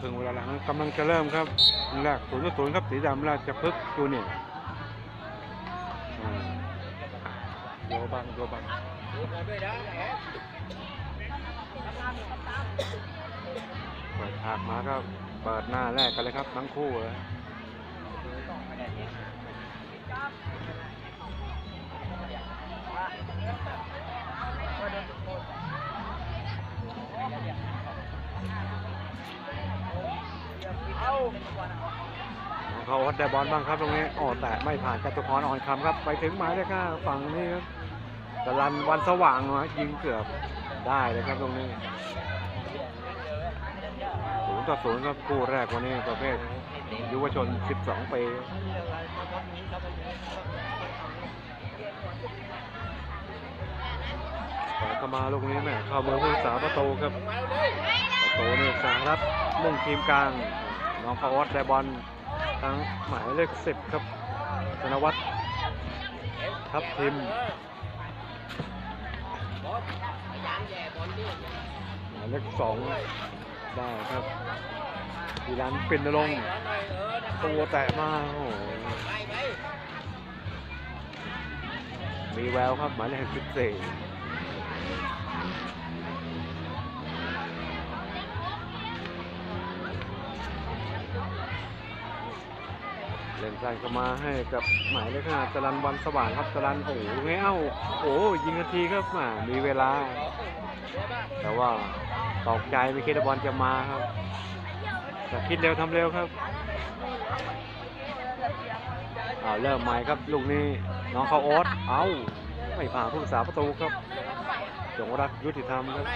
ครึ่งเวลาหลังกำลังจะเริ่มครับแรกศูนย์ศูนย์ครับสีดำราชพฤกษ์จูเนี่ยอ่าโยบังโยบังเปิดฉากมาก็เปิดหน้าแรกกันเลยครับทั้งคู่เลย เขาอดได้บอลบ้างครับตรงนี้โอ้แต่ไม่ผ่านจตุพรอ่อนคำครับ ไปถึงหมายเลขห้าฝั่งนี้ครับจรันวันสว่างนะยิงเกือบได้เลยครับตรงนี้ศูนย์ต่อศูนย์ครับคู่แรกวันนี้ประเภทยุวชน 12 ปีปเข้ามาลูกนี้แม่เข้ามือผู้รักษาประตูครับประตูนี่สหรัฐมุ่งทีมกลาง น้องเขาอดได้บอลทั้งหมายเลขสิบครับธนวัฒน์ทับทิมหมายเลขสองได้ครับดีรันปิ่นนรงตัวแตะมาโอ้มีแววครับหมายเลขสิบสี่ เล่นสั้นเข้ามาให้กับหมายเลขห้าจรันวันสว่างครับจรันโอ้โหไม่เอ้าโอ้ยิงนาทีครับอ่ามีเวลา แต่ว่าตอกใจไม่คิดว่าบอลจะมาครับแต่คิดเร็วทำเร็วครับเอาเริ่มใหม่ครับลูกนี้น้องเขาโอ๊ตเอาไม่ผ่านผู้รักษาประตูครับจงรักยุติธรรมครับ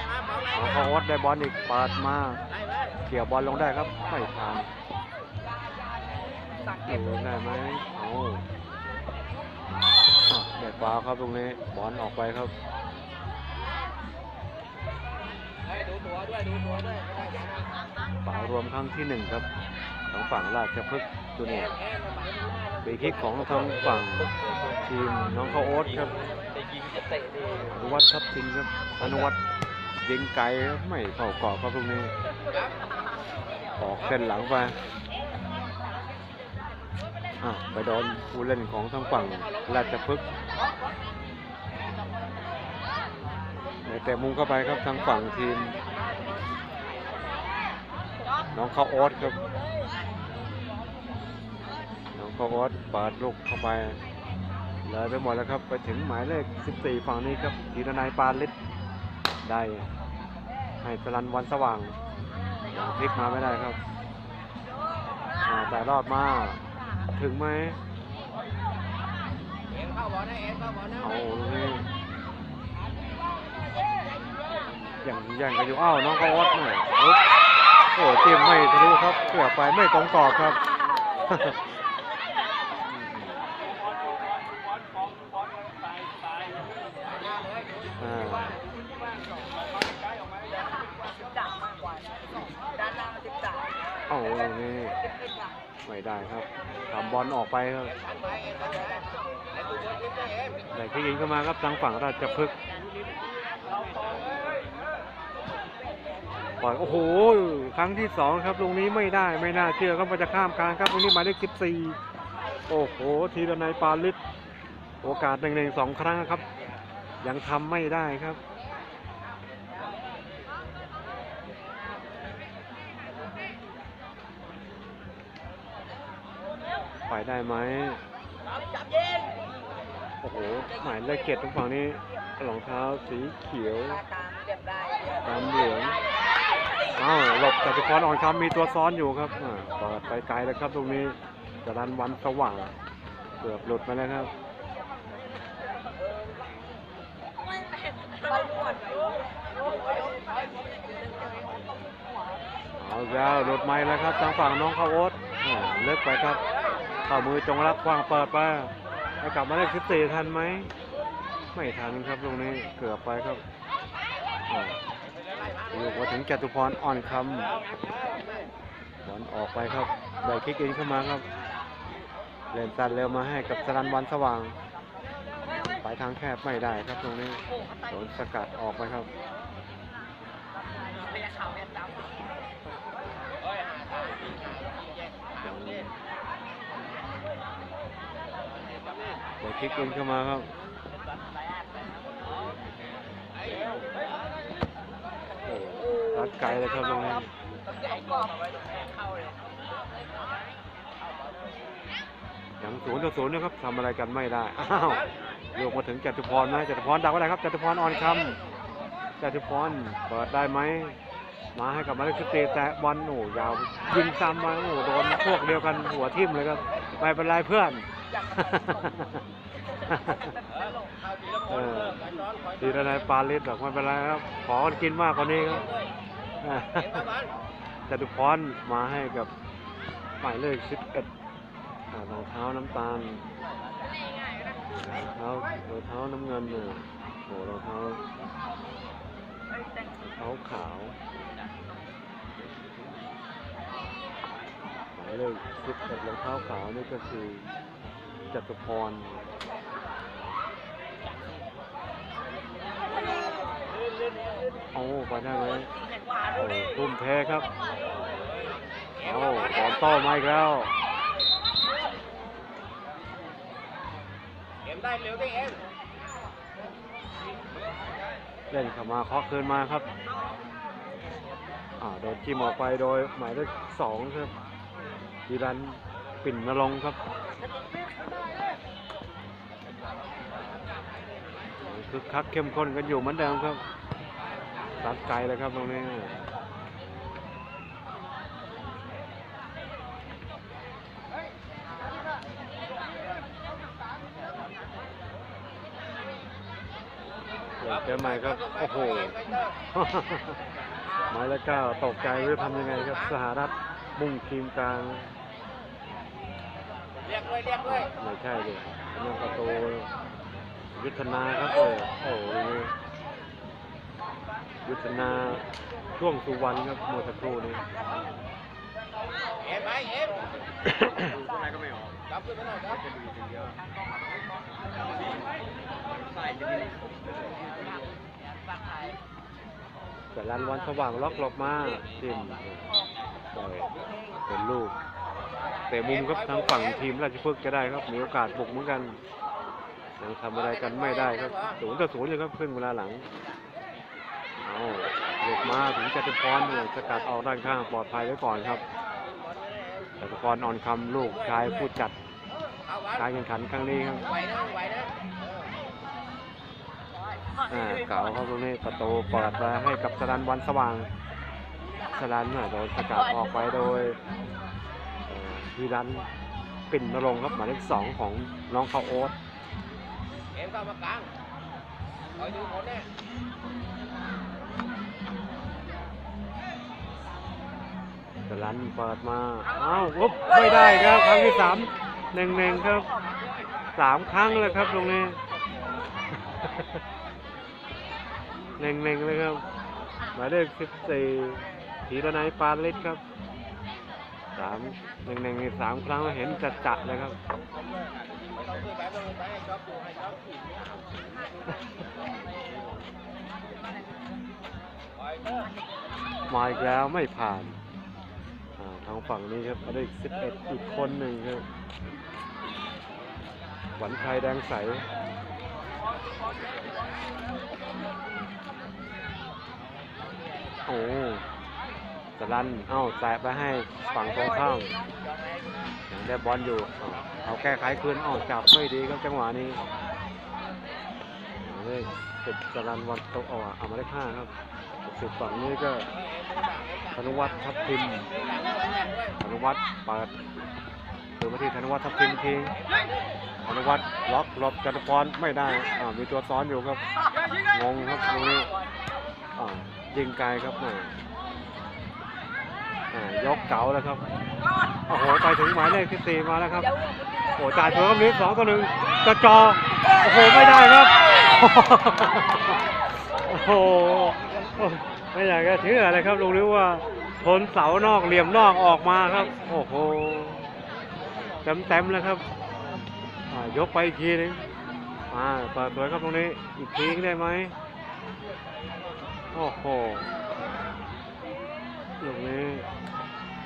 น้องเขาโอ๊ตได้บอลอีกปิดมาเกี่ยวบอลลงได้ครับไม่ผ่าน ดูได้ไหมเอาอะเด็ดฟ้าวครับตรงนี้บอลออกไปครับป่ารวมครั้งที่หนึ่งครับทางฝั่งราชพฤกษ์จูเนียร์เบรกคิกของทางฝั่งทีมน้องเขาโอ๊ตครับอนุวัฒน์ทับทินครับอนุวัฒน์ยิงไกลครับไม่เข้ากรอบครับตรงนี้ออกเส้นหลังไป อะไปโดนผู้เล่นของทางฝั่งราชพฤกษ์เตะมุมเข้าไปครับทางฝั่งทีม น้องเขาโอ๊ตครับ น้องเขาโอ๊ตปิดลูกเข้าไปเลยไปหมดแล้วครับ ไปถึงหมายเลข 14 ฝั่งนี้ครับธีนายปานฤทธิ์ได้ ให้สลันวันสว่างพลิกมาไม่ได้ครับแต่รอดมา ถึงไหมเอาลูกนี้อย่างอย่างกันอยู่อ้าวน้องเขาโอ๊ตหน่อยอุ๊บโอ้เตรียมไม่ทะลุครับเกือบไปไม่ตรงกรอบครับ อ่าโอ้นี่ไม่ได้ครับทำบอลออก ไปครับแต่ที่ยิงเข้ามาครับทางฝั่งราชพฤกษ์ปล่อยโอ้โห ครั้งที่สองครับตรงนี้ไม่ได้ไม่น่าเชื่อครับว่าจะข้ามกลางครับตรงนี้หมายเลขสิบสี่โอ้โห ทีละนายปาลิศโอกาสหนึ่งหนึ่งสองครั้งครับ ยังทำไม่ได้ครับ ไปได้ไหมโอ้โห หมายเลขเจ็ดตรงฝั่งนี้รองเท้าสีเขียวตามเหลืองอ้าวหลบจตุพรอ่อนคำมีตัวซ้อนอยู่ครับอ่าเปิดไปไกลแล้วครับตรงนี้จรันวันสว่างเกือบหลุดไปแล้วครับเอาแล้วหลุดไม่แล้วครับทางฝั่งน้องเขาวโอ๊ตอ่าเลิกไปครับ ข้ามือจงรักควางเปิดไปให้กลับมาได้สิบสี่ทันไหม ไม่ทันครับตรงนี้เกือบไปครับลูกมาถึงจตุพรอ่อนคำบอลออกไปครับได้คิกอินเข้ามาครับ เล่นตันเร็วมาให้กับสรันวันสว่าง ไปทางแคบไม่ได้ครับตรงนี้โดนสกัดออกไปครับ กดคลิกอินเข้ามาครับรัดไกลเลยครับตรงนี้ยังศูนย์ต่อศูนย์นะครับทำอะไรกันไม่ได้อ้าวโยกมาถึงจตุพรไหมจตุพรดักไว้ไหนครับจตุพรอ่อนคำจตุพรเปิดได้ไหมมาให้กับมาเลเซียแต่บอลโอ้ยาวยิงซ้ำมาโอ้โดนพวกเดียวกันหัวทิ่มเลยครับไม่เป็นไรเพื่อน เออดีแล้วนายปาลิสบอกไม่เป็นไรครับ ขอกินมากกว่านี้ครับจตุพรมาให้กับหมายเลขสิบเอ็ดรองเท้าน้ำตาลรองเท้ารองเท้าน้ำเงินเนี่ยโอ้รองเท้าเท้าขาวหมายเลขสิบเอ็ดรองเท้าขาวนี่ก็คือ จตุพรโอ้ไปได้ไหมโอ้ทุ่มเทครับเอาบอลโต้มาอีกแล้วเอ็มได้เร็วดิเอ็มเล่นเข้ามาเคาะคืนมาครับอ่าโดนจิ้มออกไปโดยหมายเลขสองครับดีรันปิ่นนรงค์ครับ คึกคักเข้มข้นกันอยู่เหมือนเดิมครับตัดไกลเลยครับตรงนี้เจอใหม่ครับ โอ้โหหมายเลขเก้าตกใจหรือทำยังไงครับ สหรัฐมุ่งทีมกลางเรียกด้วยเรียกด้วยไม่ใช่ดินอกประตู ยุทธนาครับโอ้โอ้โหยุทธนาช่วงสุวรรณครับเมื่อสักครู่นี้เอ็มไปเอ็มตัวไหนก็ไม่ออกจับขึ้นมาหน่อยครับแต่ลันวันสว่างล็อกหลบมาทีมโอ้ยเป็นลูกเตะมุมครับทางฝั่งทีมราชพฤกษ์จะได้ครับมีโอกาสบุกเหมือนกัน ยังทำอะไรกันไม่ได้ครับศูนย์ต่อศูนย์เลยครับครึ่งเวลาหลังเอาหลบมาถึงจตุพรเนี่ยสกัดออกด้านข้างปลอดภัยไว้ก่อนครับจตุพรอ่อนคำลูกชายผู้จัดเอาวัการแข่งขันครั้งนี้ครับไหวนะไหวนะอ่าเก่าครับตรงนี้ประตูเปิดมาให้กับสลันวันสว่างสลันน่ะโดนสกัดออกไปโดยวีรันปิ่นนรงครับหมายเลขสองของน้องเขาโอ๊ต มเข้ามากลางคอยดูคนเนี่ยสลันเปิดมาอ้าวปุ๊บไม่ได้ครับครั้งที่สามหนึ่งหนึ่งครับสามครั้งเลยครับตรงนี้หนึ่งหนึ่งเลยครับหมายเลขสิบสี่ธีรนัยปานฤทธิ์ครับสามหนึ่งหนึ่งนี่สามครั้งเห็นจัดจัดๆเลยครับไม่ต้องขึ้นไปไม่ต้องขึ้นไปให้ช็อปดูให้ชอปคอยเตอร์มาอีกแล้วไม่ผ่าน ทางฝั่งนี้ครับหมายเลขสิบเอ็ดอีกคนหนึ่งครับหวันชัยแดงใสโอ้ สลันเอ้าแตะไปให้ฝั่งตรงข้ามยังได้บอลอยู่ เอาแก้ไขคืนเอ้าจับไม่ดีครับจังหวะนี้เอาเลยสิบสลันวันโตเอาอะเอามาได้ห้าครับสิบฝั่งนี้ก็ธนวัฒน์ทับทิมธนวัฒน์เปิดคือมาที่ธนวัฒน์ทับทิมทิ้งธนวัฒน์ล็อกหลบจตุพรไม่ได้อ่ามีตัวซ้อนอยู่ครับงงครับตรงนี้อ่ายิงไกลครับแม่อ่า ยกเก๋าแล้วครับ โอ้โห ไปถึงหมายเลขที่สี่มาแล้วครับ โอ้จ่ายเพิ่มนิดสองต่อหนึ่งกระจอ โอ้โห ไม่ได้ครับ โอ้โห ไม่อยากจะเชื่อเลยครับลุงริ้วว่าทนเสานอกเหลี่ยมนอกออกมาครับ โอ้โหเต็มเต็มๆเลยครับยกไปอีกทีหนึงมาเปิดสวยครับตรงนี้ อีกทีได้ไหมโอ้โห ลูกนี้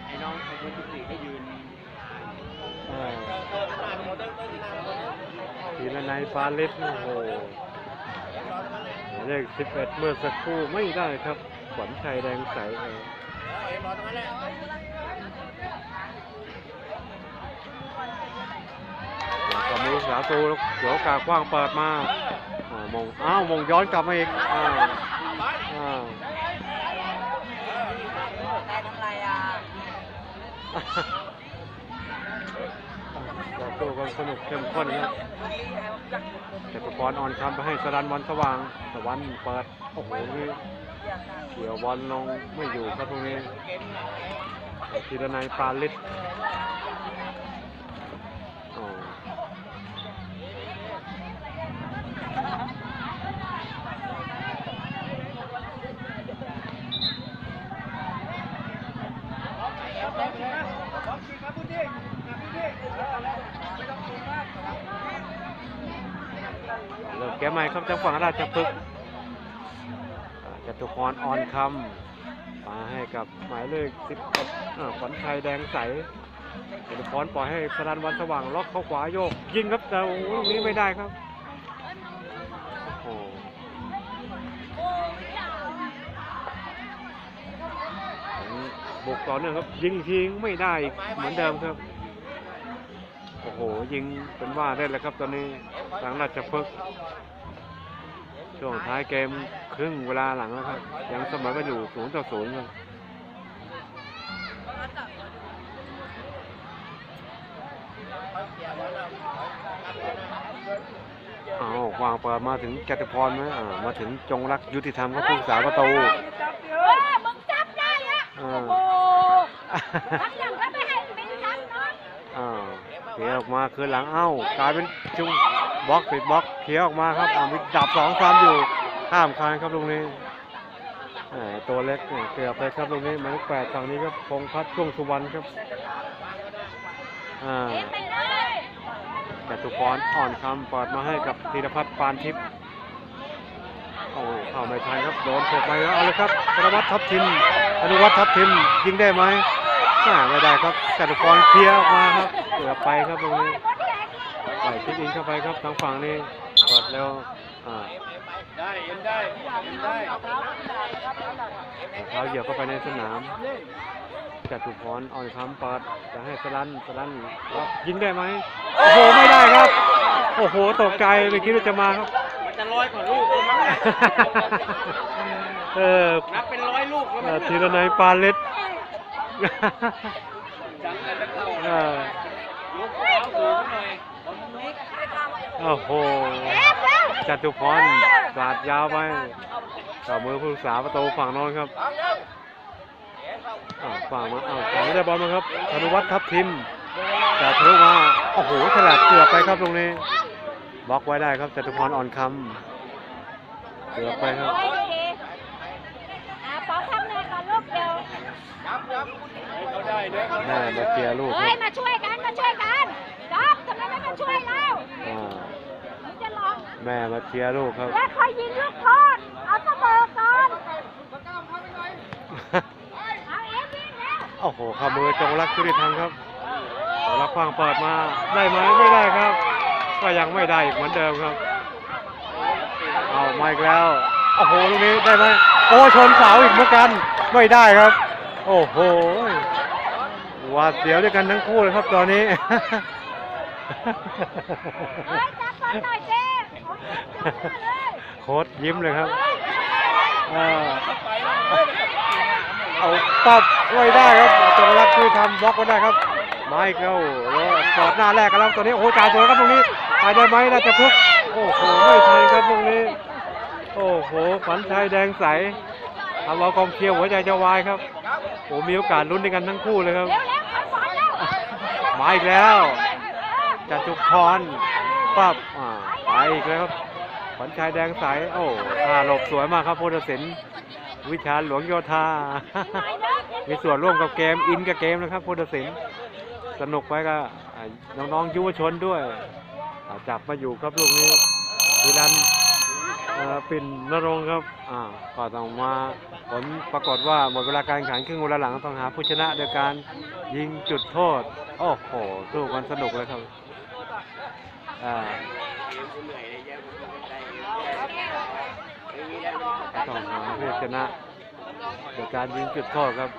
ไอ้น้องไอ้คนที่สี่ให้ยืนเอ่อเติมหน้าหมดเติมเติมหน้าหมดทีละในยปาเลิสโอ้โหเลขสิบเอ็ดเมื่อสักครู่ไม่ได้ครับขวัญชัยแดงใสเองกับมือสาตูแล้วเดี๋ยวกากว้างเปิดมาอ่าวมงอ้าวมงย้อนกลับมาอีกอ้าว ได้ทำไรอะ ต่อสู้กันสนุกเข้มข้นครับแต่ประกอนอ่อนคำไปให้สรันวันสว่างสวรรค์เปิด โอ้โหนี่เกี่ยวบอลลงไม่อยู่ครับตรงนี้ธีรนัยปาลิศ แก้ใหม่ครับจังฝั่งราชพฤกษ์จตุพรอ่อนคำมาให้กับหมายเลขสิบขวัญชัยแดงใสจตุพรปล่อยให้สรันวันสว่างล็อกเข้าขวาโยก ยิงครับแต่โอ้โหลูนี้ไม่ได้ครับโอ้โหบุกต่อเนื่องครับ ยิงทิ้งไม่ได้เหมือนเดิมครับ โอ้โห ยิงเป็นว่าได้แล้วครับตอนนี้ ทางราชพฤกษ์ช่วงท้ายเกมครึ่งเวลาหลังแล้วครับ ยังเสมอกันอยู่ศูนย์ต่อศูนย์ครับเอาวางเปิดมาถึงจตุพรไหมอ่ามาถึงจงรักยุติธรรมครับผู้สาประตูเออมึงจับได้อะอ่าโอ้ทักอย่างก็ไม่ให้เป็นจับเนาะอ้าวเคลียร์ออกมาคืนหลังเอ้ากลายเป็นจุง บล็อกติดบล็อกเคลียร์ออกมาครับอามีดับสองซ้ำอยู่ข้ามคานครับตรงนี้ตัวเล็กเกือบไปครับตรงนี้มายเลขแปดฝั่งนี้ครับพงพัฒน์ช่วงสุวรรณครับอ่าเอ็มไปเลยจตุพรอ่อนคำเปิดมาให้กับธีรพัฒน์ปานทิพย์โอ้เข้าไม่ทันครับโดนถกไปแล้วเอาเลยครับธนวัฒน์ทัพทิมอนุวัฒน์ทัพทิมยิงได้ไหมไม่ได้ครับจตุพรเคลียร์ออกมาครับเกือบไปครับตรงนี้ ใส่คิดอินเข้าไปครับทางฝั่งนี้กดแล้วอ่าได้เอ็มได้เอ็มได้เท้าเหยียบเข้าไปในสนามจตุพรอ่อนคำเปิดจะให้สลันสลันรับยิงได้ไหมโอ้โหไม่ได้ครับ โอ้โหตกใจไม่คิดว่าจะมาครับมันจะร้อยกว่าลูกเลยมั้งเนี่ยเออนับเป็นร้อยลูกแล้วเอ่มั้องทีละนายปาเล็ดจังเลยจะเข้า เออย กเท้าสูงหน่อย โอ้โหจตุพรกลาดยาวไปต่อมือผู้รักษาประตูฝั่งโน้นครับอ้าวฝั่งมาอ้าวฝั่งไม่ได้บอลมาครับธนุวัฒน์ทับทิมจะทะลุมาโอ้โหฉลาดเกือบไปครับตรงนี้บล็อกไว้ได้ครับจตุพรอ่อนคำเกือบไปครับโอ้ยดีอะป๊อกทำงานก่อนลูกเดียวเขาได้เด้อเขาแม่มาเคลียร์ลูกคเฮ้รัยบมาช่วยกันมาช่วยกันจ๊อบทำไมไม่มาช่วยเรา อ่า มึงจะลอง แม่มาเคลียร์ลูกครับ แล้วคอยยิงลูกโทษเอาเสมอก่อนเอาเอ็มยิงแล้วโอ้โหข้ามือจงรักชุติธรรมครับจงรักขว้างเปิดมาได้ไหมไม่ได้ครับ ก็ยังไม่ได้อีกเหมือนเดิมครับ เอามาอีกแล้ว โอ้โหตรงนี้ได้ไหมโอ้ชนเสาอีกเหมือนกัน ไม่ได้ครับ โอ้โหหวาดเสียวด้วยกันทั้งคู่เลยครับตอนนี้เฮ้ยจับบอลหน่อยเจ้จับมาเลย โค้ดยิ้มเลยครับเฮ้ยอ่าเอาปั๊บไม่ได้ครับจงรักคือทำบล็อกไว้ได้ครับไม่เข้าแล้วกอดหน้าแรกกันแล้วตัวนี้โอ้โหจ่ายตัวแล้วครับตรงนี้ไปได้ไหมน่าจะพึกโอ้โหไม่ทันครับตรงนี้ โอ้โหขวัญชัยแดงใสทำเอากองเชียร์หัวใจจะวายครับโอ้มีโอกาสลุ้นด้วยกันทั้งคู่เลยครับเร็วเร็วขันบอลแล้วมาอีกแล้วจตุพรปั๊บอ่าไปอีกแล้วครับ ขวัญชัยแดงใส โอ้ท่าหลบสวยมากครับโพธศิลป์วิชาหลวงโยธา มีส่วนร่วมกับเกม อินกับเกมนะครับโพธศิลป์สนุกไปกับอ่าน้องๆยุวชนด้วย จับมาอยู่ครับลูกนี้วิรันอ่อปิ่นนรงครับอ่าก็ต้องมาผลปรากฏว่าหมดเวลาการแข่งขันครึ่งเวลาหลังต้องหาผู้ชนะโดยการยิงจุดโทษ โอ้โหสู้กันสนุกเลยครับ อ่าเหนื่อยเลยเยอะผมไม่ได้ไม่มีได้ต้องหาเพื่อชนะโดยการยิงจุดโทษครับ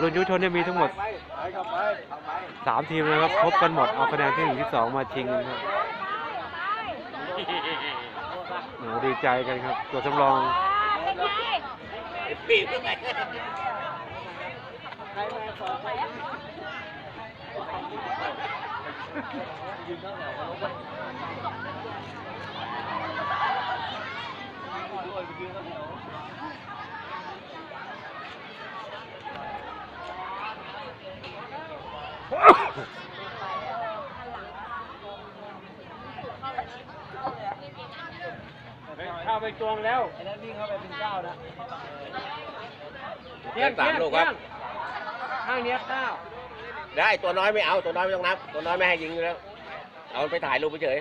รุ่นยุชนเนี่ยมีทั้งหมดไปไปเข้าไปเข้าไปสามทีมนะครับพบกันหมดเอาคะแนนที่หนึ่งที่สองมาชิงกันครับโอ้ดีใจกันครับ ตัวสำรองปีบไปเข้า ไปจวงแล้วไอ้นั้นวิ่งเข้าไปเป็นเก้าแล้วเที่ยงสามลูกครับข้างเนี้ยเก้าได้ตัวน้อยไม่เอาตัวน้อยไม่ต้องนับ ตัวน้อยไม่ให้ยิงอยู่แล้ว เอาไปถ่ายรูปเฉย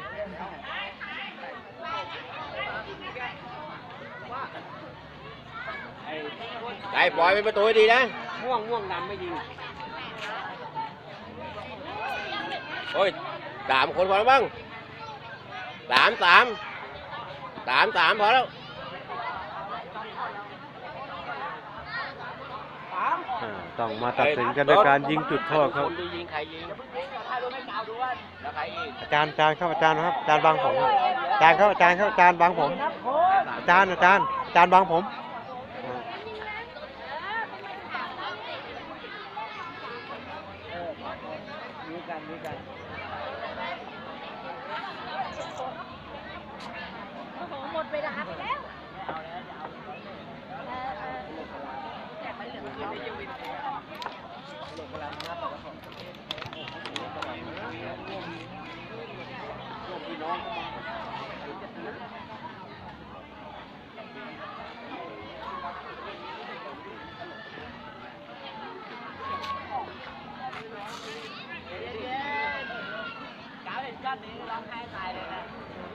ไอ้ปล่อยเป็นประตูให้ดีนะ ม่วงม่วงดำไม่ยิงโอ้ยสามคนพอแล้วบ้างสามสามสามสามพอแล้วอ่าต้องมาตัดสินกันด้วยการยิงจุดโทษครับ นดูยิงใครยิงแล้วใครอีกอาจารย์อาจารย์ครับอาจารย์ครับอาจารย์บางผมครับอาจารย์ครับอาจารย์ครับอาจารย์บางผม อาจารย์อาจารย์อาจารย์บางผมอ่า มีกันมีกัน โอ้โหหมดเวลาไปแล้วเออเออ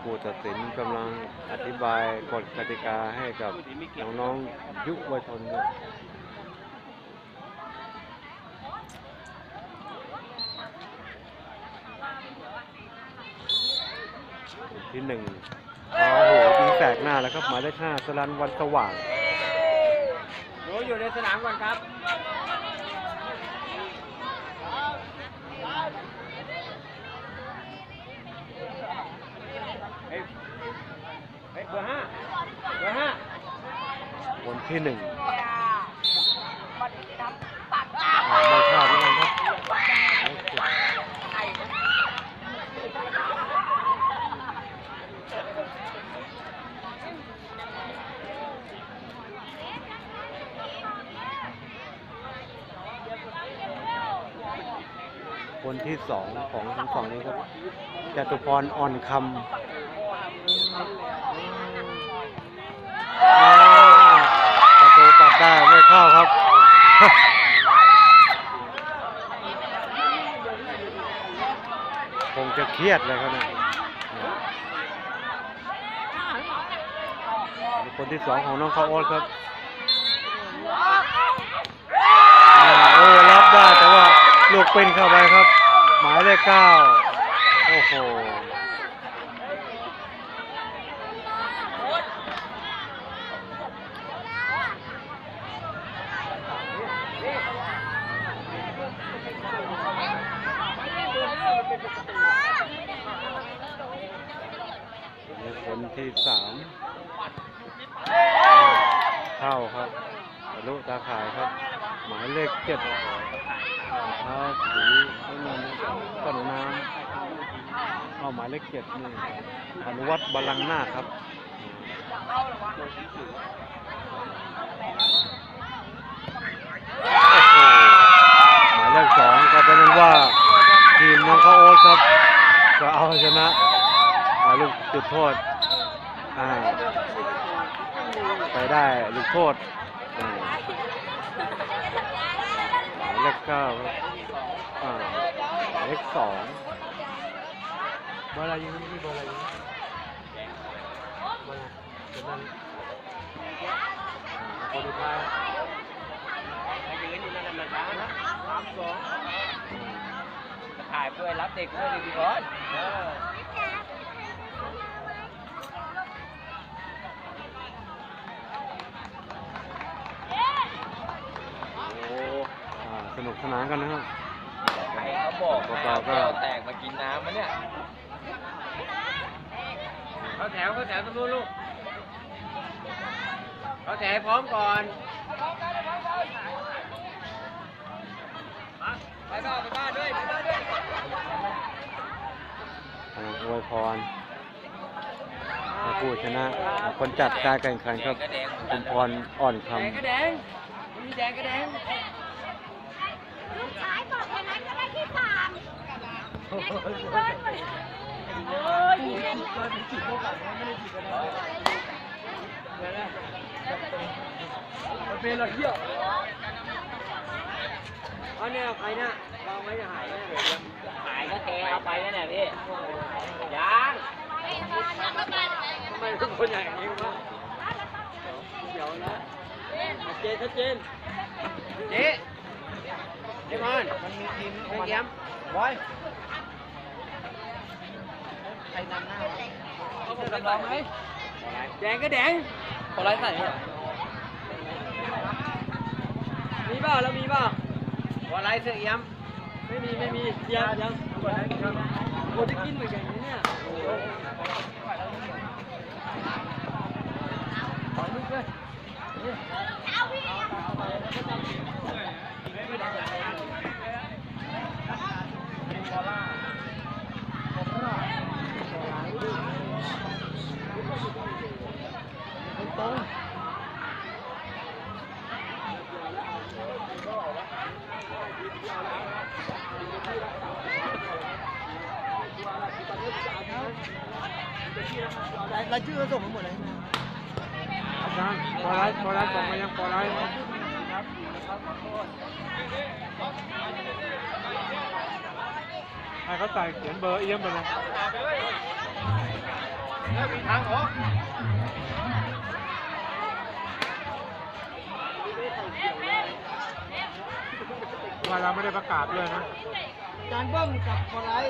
ผู้ตัดสินกำลังอธิบายกฎกติกาให้กับน้องๆยุวชนครับที่หนึ่งโอ้โหยิงแสกหน้าแล้วครับหมายเลขห้าสลันวันสว่างหนูอยู่ในสนามก่อนครับ เฮ้ย เบอร์ห้าเบอร์ห้าคนที่หนึ่งอ่าไม่พลาดแล้วกันครับคนที่สองของทั้งสองนี้ครับจตุพรอ่อนคำ ประตูปัดได้ไม่เข้าครับ คงจะเครียดเลยครับเนี่ยคนที่สองของน้องข้าวโอ๊ตครับโอ้รับได้แต่ว่าลูกเป็นเข้าไปครับ หมายเลขเก้าโอ้โห นี่คนที่สามเข้าครับทะลุตาข่ายครับ หมายเลขเจ็ดเท้าสีน้ำเงินต้นน้ำเอาหมายเลขเจ็ดนี่อนุวัฒน์บาลังก์นาครับหมายเลขสองก็เป็นว่า ทีมน้องข้าวโอ๊ตครับจะเอาชนะลูกจุดโทษไปได้ลูกโทษเลขเก้าเลขสองบอร์อะไรยิงนี่บอร์อะไรยิงบอร์อะไรเดี๋ยวนั้นคนสุดท้ายยืนอยู่นั่นแหละนะสามสองายด้วยรับเด็กด้วยดีกว่าโอ้อ่สนุกสนานกันนะครับ ใคเขาบอกนอก็แตกมากินน้ำมะเนี่ยเขาแถวเขาแถวตรงนู้นลูกเขาแถวพร้อมก่อนไปบ้านไปบ้านด้วยไปบ้านด้วย อ่าอวยพรให้ผู้ชนะคนจัดการแข่งขันครับคุณพรอ่อนคแดงก็แดงมีแดงก็แดงลูกชายบอกอย่างนั้นก็ได้ที่สามโอ้ยยิงเล่นเลยมันเป็นอะไรเที่ยวอันนี้ใครเนี่ยวางไว้จะหายเนี่ย หายก็แกเอาไปนั่นแหละพี่ยังทำไมทุกคนอย่างนี้วะเดี๋ยวนะเจนชัดเจนเจ๊เจ๊มอนมันมีทีมของมันบอยใครนำหน้าวะเขาเป็นรองไหมแดงก็แดงขอไลฟ์ใส่มีเปล่าแล้วมีเปล่าว่าไรเสื้อเอี้ยม ไม่มีไม่มีเอี้ยมยังโอ้จะกินเหมือนกันเนี่ยขอลูกเลยเอาพี่ตรง รายชื่อส่งมาหมดเลยอาจารย์พอไลฟ์พอไลฟ์ส่งมายังพอไลฟ์ให้เขาใส่เขียนเบอร์เอี้ยมไปเลยมีทางออกว่าเราไม่ได้ประกาศด้วยนะจานเบิ้มกับคนไราน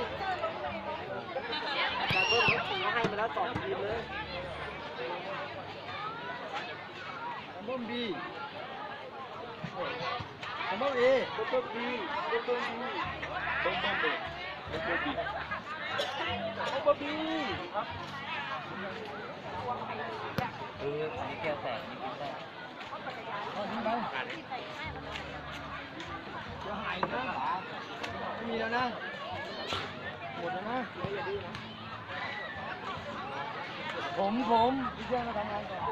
เบิ้มเขาให้มาแล้วสองทีมเลยจานเบิ้มบีจานเบิ้มเอจานเบิ้มบีจานเบิ้มบีจานเบิ้มบีจานเบิ้มบีจานเบิ้มบีครับเอออันนี้แก้วแตกนี่กินได้เอาทิ้งไปจะหายนะมีแล้วนะ หมดแล้วนะ ผมผมพี่แจ้งมาทำงานก่อน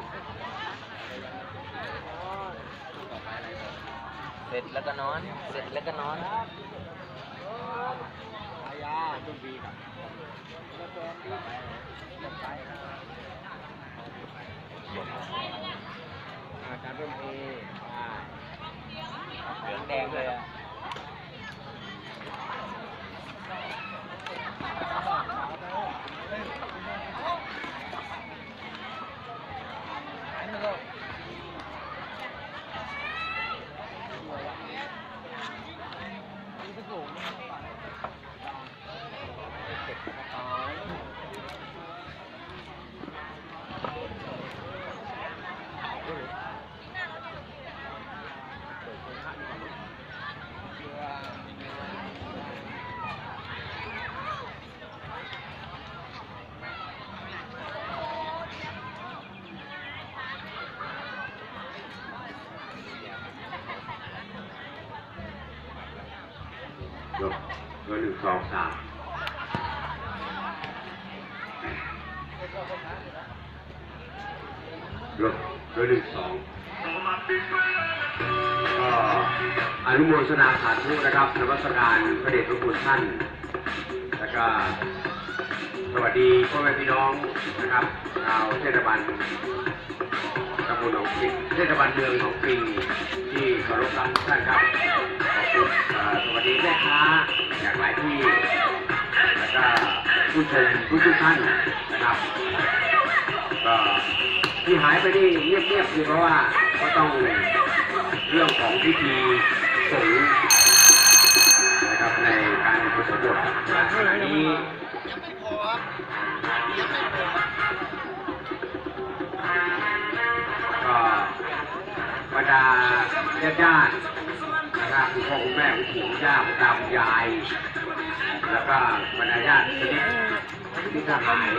เสร็จแล้วก็นอน เสร็จแล้วก็นอนอายาต้นบีครับแล้วแฟนดีจะไปอาจารย์เริ่มเออ่าเหลืองแดงเลยอะย เบอร์หนึ่งสองสามยกเบอร์หนึ่งสองก็อนุโมทนาสาธุนะครับนวัสการพระเดชพระคุณท่าน แล้วก็สวัสดีพ่อแม่พี่น้องนะครับชาวเทศบาลตำบลหนองปิงเทศบาลเมืองหนองปิงที่เคารพรักท่านครับขอบคุณสวัสดีแม่ค้า จากหลายที่แล้วก็ผู้ชมทุกทุกท่านนะครับก็ที่หายไปนี่เงียบๆคือเพราะว่าก็ต้องเรื่องของพิธีสงฆ์นะครับในการอุปสมบทขณะนี้ก็บรรดาญาติ ๆนะครับนะครับคุณพ่อคุณแม่คุณปู่คุณย่าคุณตาคุณยาย แล้วก็บรรดาญาติสนิทที่ทหาย